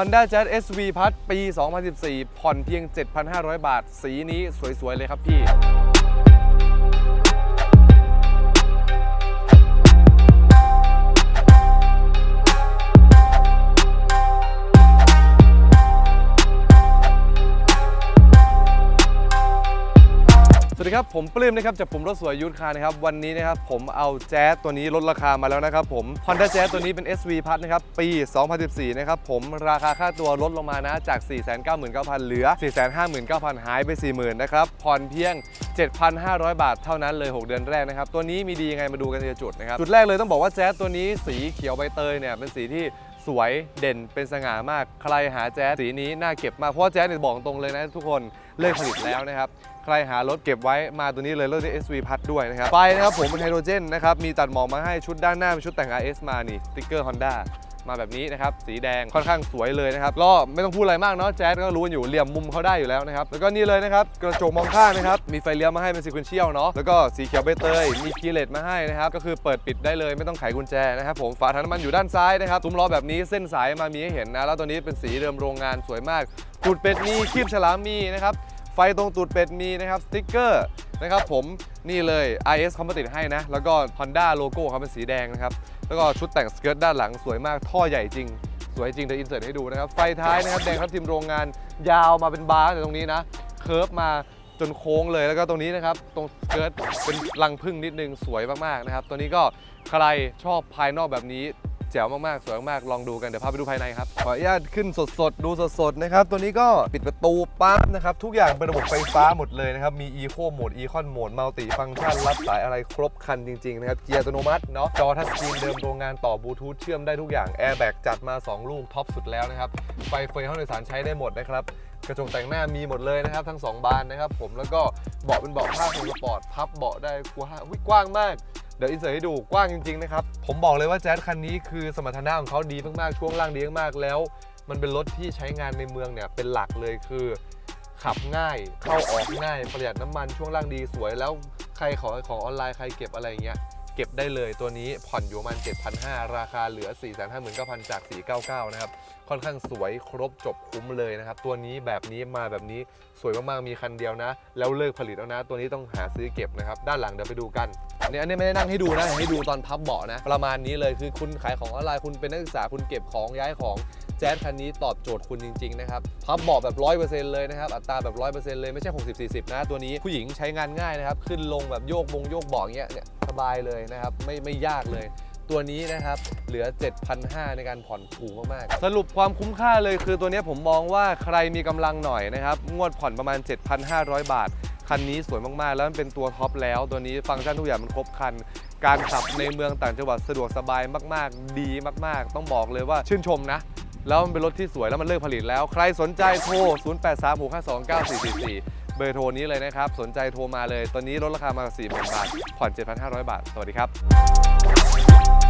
Honda Jazz SV พัทปี 2014 ผ่อนเพียง 7,500 บาท สีนี้สวย ๆ เลยครับพี่ สวัสดีครับ ผมปลื้มนะครับจากผมรถสวยยูทธคารนะครับ วันนี้นะครับผมเอาแจ๊สตัวนี้ลดราคามาแล้วนะครับผม Honda Jazz ตัวนี้เป็น SV พัทนะครับ ปี 2014 นะครับผมราคาค่าตัวลดลงมานะจาก 499,900 เหลือ 459,900 หายไป 40,000 นะครับ ผ่อนเพียง 7,500 บาทเท่านั้นเลย 6 เดือนแรกนะครับ ตัวนี้มีดียังไงมาดูกันทีละจุดนะครับ จุดแรกเลยต้องบอกว่าแจ๊สตัวนี้สีเขียวใบเตยเนี่ยเป็นสีที่ สวยเด่นเป็นสง่ามาก ใครหาแจ๊สสีนี้น่าเก็บมาก เพราะแจ๊สเนี่ยบอกตรงเลยนะทุกคนเลิกผลิตแล้วนะครับใครหารถเก็บไว้มาตัวนี้เลยรถที่ SV พัดด้วยนะครับไฟนะครับผมเป็นไฮโดรเจนนะครับมีตัดหมอกมาให้ชุดด้านหน้าเป็นชุดแต่ง RS มานี่สติ๊กเกอร์ Honda มาแบบนี้นะครับสีแดงค่อนข้างสวยเลยนะครับก็ไม่ต้องพูดอะไรมากเนาะแจ๊สก็รู้กันอยู่เหลี่ยมมุมเขาได้อยู่แล้วนะครับแล้วก็นี่เลยนะครับกระจกมองข้างนะครับมีไฟเลี้ยวมาให้เป็นซีควนเชียลเนาะแล้วก็สีเขียวใบเตยมีคีเลสมาให้นะครับก็คือเปิดปิดได้เลยไม่ต้องไขกุญแจนะครับผมฝาถังน้ำมันอยู่ด้านซ้ายนะครับซุ้มล้อแบบนี้เส้นสายมามีให้เห็นนะแล้วตัวนี้เป็นสีเดิมโรงงานสวยมากตูดเป็ดมีคีบฉลามมีนะครับไฟตรงตูดเป็ดมีนะครับสติ๊กเกอร์ นะครับผมนี่เลย IS เขามาติดให้นะ แล้วก็ Honda โลโก้เขาเป็นสีแดงนะครับ แล้วก็ชุดแต่งสเกิร์ตด้านหลังสวยมากท่อใหญ่จริง สวยจริงเดี๋ยวอินเสิร์ตให้ดูนะครับ ไฟท้ายนะครับแดงครับทีมโรงงานยาวมาเป็นบาร์แต่ตรงนี้นะเคิร์ฟมาจนโค้งเลยแล้วก็ตรงนี้นะครับ ตรงสเกิร์ตเป็นรังพึ่งนิดนึงสวยมากๆนะครับตัวนี้ก็ใครชอบภายนอกแบบนี้ แจ๋วมากๆ สวยมากๆ ลองดูกัน เดี๋ยวพาไปดูภายในครับ ขออนุญาตขึ้นสดๆ ดูสดๆ นะครับ ตัวนี้ก็ปิดประตูปั๊บนะครับ ทุกอย่างเป็นระบบไฟฟ้าหมดเลยนะครับ มี Eco Mode Econ Mode มัลติฟัง c t ชันรับสายอะไรครบคันจริงๆ นะครับ เกียร์อัตโนมัติเนาะ จอทัชสกรีนเดิมโรงงานต่อบลูทูธเชื่อมได้ทุกอย่าง แอร์แบ็กจัดมา 2 ลูกท็อปสุดแล้วนะครับ ไฟเฟยห้องโดยสารใช้ได้หมดนะครับกระจกแต่งหน้ามีหมดเลยนะครับ ทั้ง 2 บานนะครับ ผมแล้วก็เบาะเป็นเบาะผ้าสปอร์ตพับเบาะได้กว้างมาก เดี๋ยวอินเสิร์ตให้ดูกว้างจริงๆนะครับ ผมบอกเลยว่าแจ๊สคันนี้คือสมรรถนะของเขาดีมากๆ ช่วงล่างดีมากๆแล้ว มันเป็นรถที่ใช้งานในเมืองเนี่ยเป็นหลักเลยคือ ขับง่ายเข้าออกง่ายประหยัดน้ำมันช่วงล่างดีสวยแล้วใครขอของออนไลน์ใครเก็บอะไรอย่างเงี้ย เก็บได้เลยตัวนี้ผ่อนอยู่ประมาณ 7,500 ราคาเหลือ 459,000 จาก 499 นะครับ ค่อนข้างสวยครบจบคุ้มเลยนะครับ ตัวนี้แบบนี้มาแบบนี้สวยมากๆ มีคันเดียวนะ แล้วเลิกผลิตแล้วนะ ตัวนี้ต้องหาซื้อเก็บนะครับ ด้านหลังเดี๋ยวไปดูกันอันนี้อันนี้ไม่ได้นั่งให้ดูนะให้ดูตอนพับเบาะนะ ประมาณนี้เลยคือคุณขายของออนไลน์คุณเป็นนักศึกษาคุณเก็บของย้ายของแจ๊สคันนี้ตอบโจทย์คุณจริง ๆ นะครับ พับเบาะแบบ 100%เลยนะครับ อัตราแบบ 100%เลยไม่ใช่ 60-40 นะ ตัวนี้ผู้หญิงใช้งานง่ายนะครับ ขึ้นลงแบบโยกบงโยกเบาะเงี้ยเนี่ย บายเลยนะครับ ไม่ไม่ยากเลย ตัวนี้นะครับเหลือ 7,500 ในการผ่อนถูกมากๆ สรุปความคุ้มค่าเลยคือตัวนี้ผมมองว่าใครมีกำลังหน่อยนะครับ งวดผ่อนประมาณ 7,500 บาท คันนี้สวยมากๆ แล้วมันเป็นตัวท็อปแล้ว ตัวนี้ฟังก์ชันทุกอย่างมันครบคันการขับในเมืองต่างจังหวัดสะดวกสบายมาก ๆ ดีมากๆ ต้องบอกเลยว่าชื่นชมนะ แล้วมันเป็นรถที่สวยแล้วมันเลิกผลิตแล้ว ใครสนใจโทร 0836529444 เบอร์โทรนี้เลยนะครับ สนใจโทรมาเลย ตอนนี้ลดราคามา40,000 บาท ผ่อน 7,500 บาท สวัสดีครับ